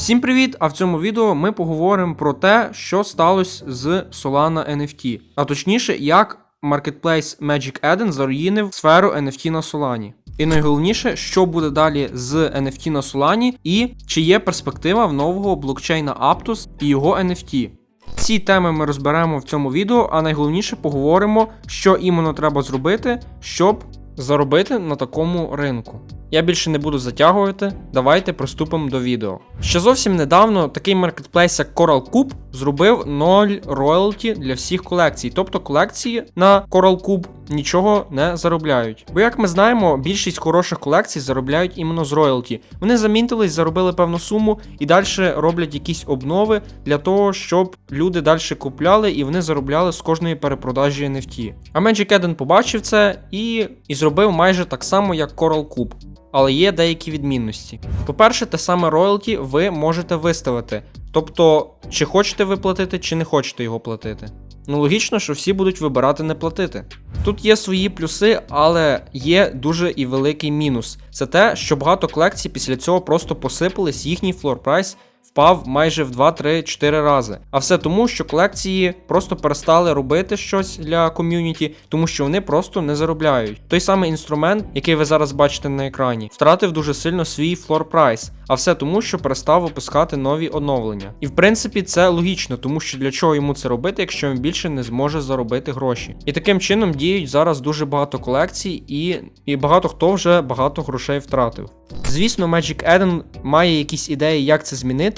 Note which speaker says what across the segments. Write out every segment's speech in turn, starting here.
Speaker 1: Всім привіт! А в цьому відео ми поговоримо про те, що сталося з Solana NFT, а точніше, як Marketplace Magic Eden заруїнив сферу NFT на Solana. І найголовніше, що буде далі з NFT на Solana і чи є перспектива в нового блокчейна Aptos і його NFT. Ці теми ми розберемо в цьому відео, а найголовніше поговоримо, що іменно треба зробити, щоб заробити на такому ринку. Я більше не буду затягувати, давайте приступимо до відео. Ще зовсім недавно такий маркетплейс, як Coral Cube, зробив 0 роялті для всіх колекцій. Тобто колекції на Coral Cube нічого не заробляють. Бо, як ми знаємо, більшість хороших колекцій заробляють іменно з роялті. Вони замінтились, заробили певну суму і далі роблять якісь обнови для того, щоб люди далі купляли і вони заробляли з кожної перепродажі NFT. А Magic Eden побачив це і, і зробив майже так само, як Coral Cube. Але є деякі відмінності. По-перше, те саме роялті ви можете виставити. Тобто, чи хочете ви платити, чи не хочете його платити. Ну, логічно, що всі будуть вибирати не платити. Тут є свої плюси, але є дуже і великий мінус. Це те, що багато колекцій після цього просто посипались, їхній флор прайс впав майже в 2-3-4 рази. А все тому, що колекції просто перестали робити щось для ком'юніті, тому що вони просто не заробляють. Той самий інструмент, який ви зараз бачите на екрані, втратив дуже сильно свій флор прайс. А все тому, що перестав випускати нові оновлення. І в принципі це логічно, тому що для чого йому це робити, якщо він більше не зможе заробити гроші. І таким чином діють зараз дуже багато колекцій, і, і багато хто вже багато грошей втратив. Звісно, Magic Eden має якісь ідеї, як це змінити,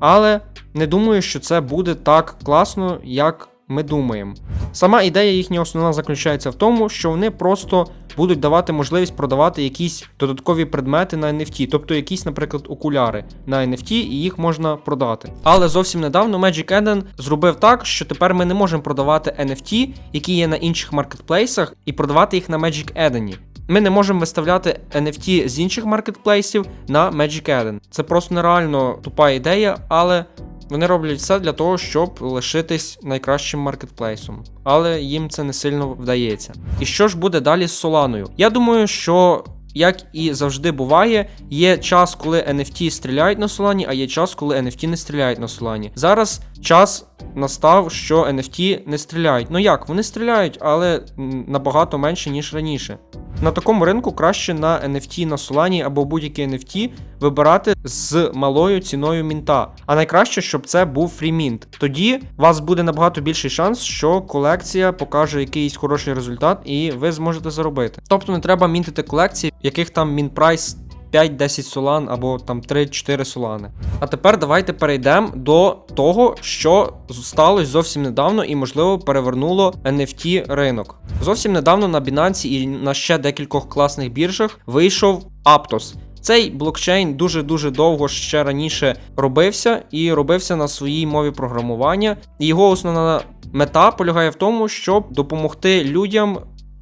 Speaker 1: але не думаю, що це буде так класно, як ми думаємо. Сама ідея їхня основна заключається в тому, що вони просто будуть давати можливість продавати якісь додаткові предмети на NFT, тобто якісь, наприклад, окуляри на NFT, і їх можна продати. Але зовсім недавно Magic Eden зробив так, що тепер ми не можемо продавати NFT, які є на інших маркетплейсах, і продавати їх на Magic Eden. Ми не можемо виставляти NFT з інших маркетплейсів на Magic Eden. Це просто нереально тупа ідея, але вони роблять все для того, щоб лишитись найкращим маркетплейсом. Але їм це не сильно вдається. І що ж буде далі з Соланою? Я думаю, що. Як і завжди буває, є час, коли NFT стріляють на Солані, а є час, коли NFT не стріляють на Солані. Зараз час настав, що NFT не стріляють. Ну як, вони стріляють, але набагато менше, ніж раніше. На такому ринку краще на NFT на Solana або будь-який NFT вибирати з малою ціною мінта. А найкраще, щоб це був фрімінт. Тоді у вас буде набагато більший шанс, що колекція покаже якийсь хороший результат, і ви зможете заробити. Тобто не треба мінтити колекції, яких там мінпрайс 5-10 солан або там 3-4 солани. А тепер давайте перейдемо до того, що сталося зовсім недавно і, можливо, перевернуло NFT ринок. Зовсім недавно на Binance і на ще декількох класних біржах вийшов Aptos. Цей блокчейн дуже-дуже довго ще раніше робився і робився на своїй мові програмування. Його основна мета полягає в тому, щоб допомогти людям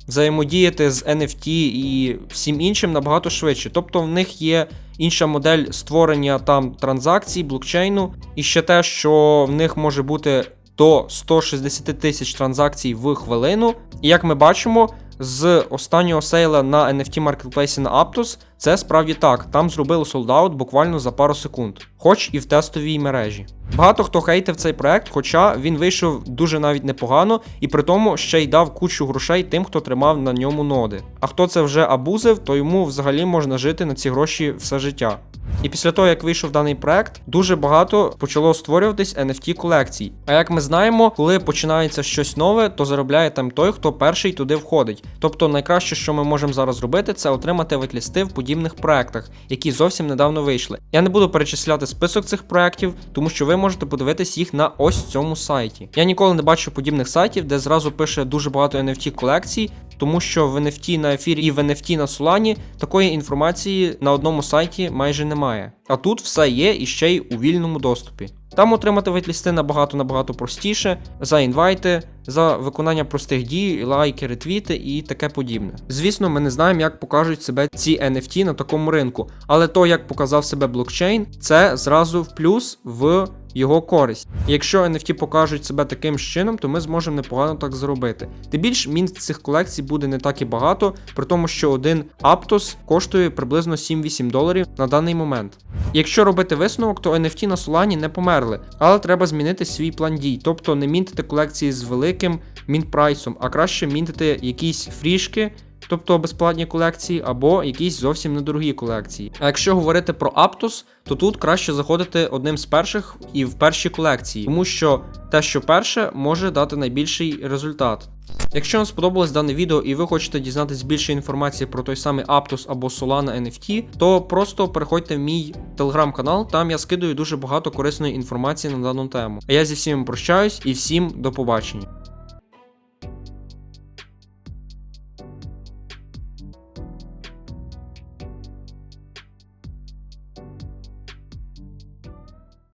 Speaker 1: взаємодіяти з NFT і всім іншим набагато швидше. Тобто в них є інша модель створення там транзакцій, блокчейну, і ще те, що в них може бути до 160 тисяч транзакцій в хвилину. І як ми бачимо, з останнього сейла на NFT маркетплейсі на Aptos це справді так. Там зробили солдаут буквально за пару секунд, хоч і в тестовій мережі. Багато хто хейтив цей проект, хоча він вийшов дуже навіть непогано, і при тому ще й дав кучу грошей тим, хто тримав на ньому ноди. А хто це вже абузив, то йому взагалі можна жити на ці гроші все життя. І після того, як вийшов даний проект, дуже багато почало створюватись NFT колекцій. А як ми знаємо, коли починається щось нове, то заробляє там той, хто перший туди входить. Тобто найкраще, що ми можемо зараз зробити, це отримати витлісти в подібних проектах, які зовсім недавно вийшли. Я не буду перечисляти список цих проектів, тому що ви можете подивитись їх на ось цьому сайті. Я ніколи не бачу подібних сайтів, де зразу пише дуже багато NFT колекцій, тому що в NFT на ефірі і в NFT на Solana такої інформації на одному сайті майже немає. А тут все є і ще й у вільному доступі. Там отримати вайтлісти набагато набагато простіше, за інвайти, за виконання простих дій, лайки, ретвіти і таке подібне. Звісно, ми не знаємо, як покажуть себе ці NFT на такому ринку, але то, як показав себе блокчейн, це зразу в плюс в його користь. Якщо NFT покажуть себе таким чином, то ми зможемо непогано так зробити. Тим більш мінт цих колекцій буде не так і багато, при тому, що один Aptos коштує приблизно 7-8 доларів на даний момент. Якщо робити висновок, то NFT на Solana не померли, але треба змінити свій план дій, тобто не мінтити колекції з великим мінт-прайсом, а краще мінтити якісь фрішки. Тобто безплатні колекції або якісь зовсім недорогі колекції. А якщо говорити про Aptos, то тут краще заходити одним з перших і в перші колекції, тому що те, що перше, може дати найбільший результат. Якщо вам сподобалось дане відео і ви хочете дізнатись більше інформації про той самий Aptos або Solana NFT, то просто переходьте в мій телеграм-канал, там я скидую дуже багато корисної інформації на дану тему. А я зі всіма прощаюсь і всім до побачення.